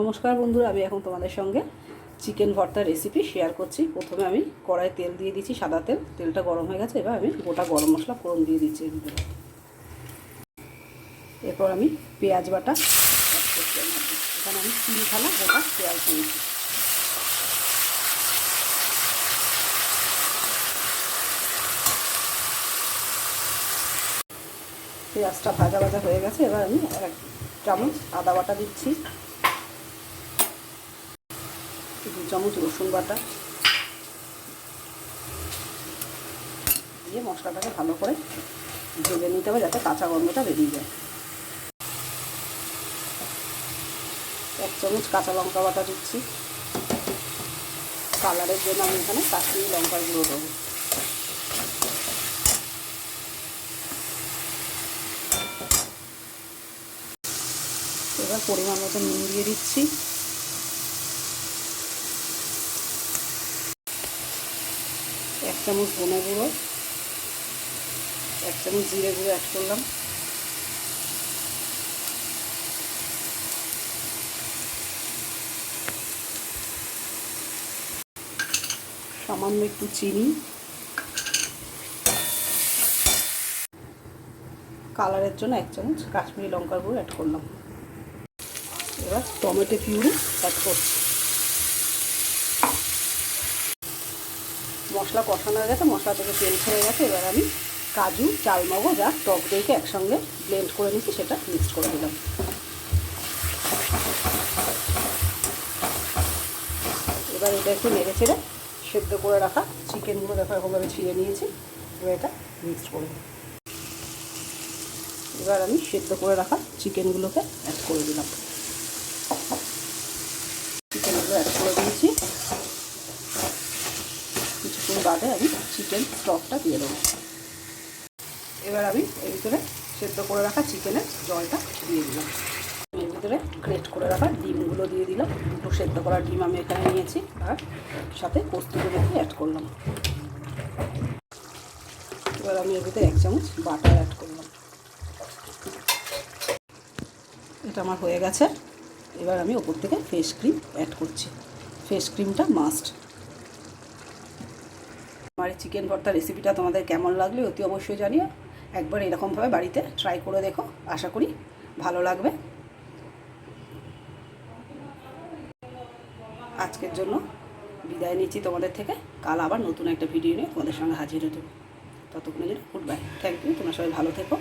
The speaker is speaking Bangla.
নমস্কার বন্ধুরা, আমি এখন তোমাদের সঙ্গে চিকেন ভর্তার রেসিপি শেয়ার করছি। প্রথমে আমি কড়াই তেল দিয়ে দিচ্ছি সাদা তেল। তেলটা গরম হয়ে গেছে, এবার আমি গোটা গরম মশলা ফোড়ন দিয়ে দিচ্ছি এরপর আমি পেঁয়াজ বাটা। এখানে আমি তিন থালা গোটা পেঁয়াজ দিয়েছি। পেঁয়াজটা ভাজা ভাজা হয়ে গেছে, এবার আমি এক চামচ আদা বাটা দিচ্ছি। দু চামচ রসুন বাটা। দিয়ে মশলাটাকে ভালো করে ভেজে নিতে হবে যাতে কাঁচা গন্ধটা বেরিয়ে যায়। এক চামচ কাঁচা লঙ্কা বাটা দিচ্ছি। কালারের জন্য আমি এখানে কাশ্মীরি লঙ্কার গুঁড়ো দেবো। এবার পরিমাণ মতো নুন দিয়ে দিচ্ছি। চামচ ধনে গুঁড়ো, এক চামচ জিরে গুঁড়ো অ্যাড করলাম। সামান্য একটু চিনি। কালারের জন্য এক চামচ কাশ্মীরি লঙ্কার গুঁড়ো অ্যাড করলাম। এবার টমেটো পিউরি অ্যাড করছি। মশলা কষানো হয়ে গেছে, মশলা থেকে তেল ছেড়ে গেছে। এবার আমি কাজু, চালমগজ আর টক দইকে একসঙ্গে ব্লেন্ড করে নিচ্ছি, সেটা মিক্স করে দিলাম। এবার এটা একটু নেড়ে ছেড়ে সেদ্ধ করে রাখা চিকেনগুলো দেখো এরকমভাবে ছিঁড়ে নিয়েছি, এবার এটা মিক্সড করে এবার আমি সেদ্ধ করে রাখা চিকেনগুলোকে অ্যাড করে দিলাম চিকেনগুলো অ্যাড করে দিয়েছি কিছুক্ষণ বাদে আমি চিকেন স্টকটা দিয়ে দেবো। এবার আমি এর ভিতরে সেদ্ধ করে রাখা চিকেনের জলটা দিয়ে দিলাম। এর ভিতরে গ্রেট করে রাখা ডিমগুলো দিয়ে দিলাম। দুটো সেদ্ধ করা ডিম আমি এখানে নিয়েছি আর সাথে কস্তুরি মেথি অ্যাড করলাম। এবার আমি এর ভিতরে এক চামচ বাটার অ্যাড করলাম। এটা আমার হয়ে গেছে। এবার আমি ওপর থেকে ফেস ক্রিম অ্যাড করছি। ফেস ক্রিমটা মাস্ট আমার চিকেন ভর্তা রেসিপিটা তোমাদের কেমন লাগলে অতি অবশ্যই জানিও। একবার এরকমভাবে বাড়িতে ট্রাই করে দেখো, আশা করি ভালো লাগবে। আজকের জন্য বিদায় নিচ্ছি তোমাদের থেকে। কাল আবার নতুন একটা ভিডিও নিয়ে তোমাদের সঙ্গে হাজির হতে। ততক্ষণে যেন গুড বাই থ্যাংক ইউ তোমরা সবাই ভালো থেকো।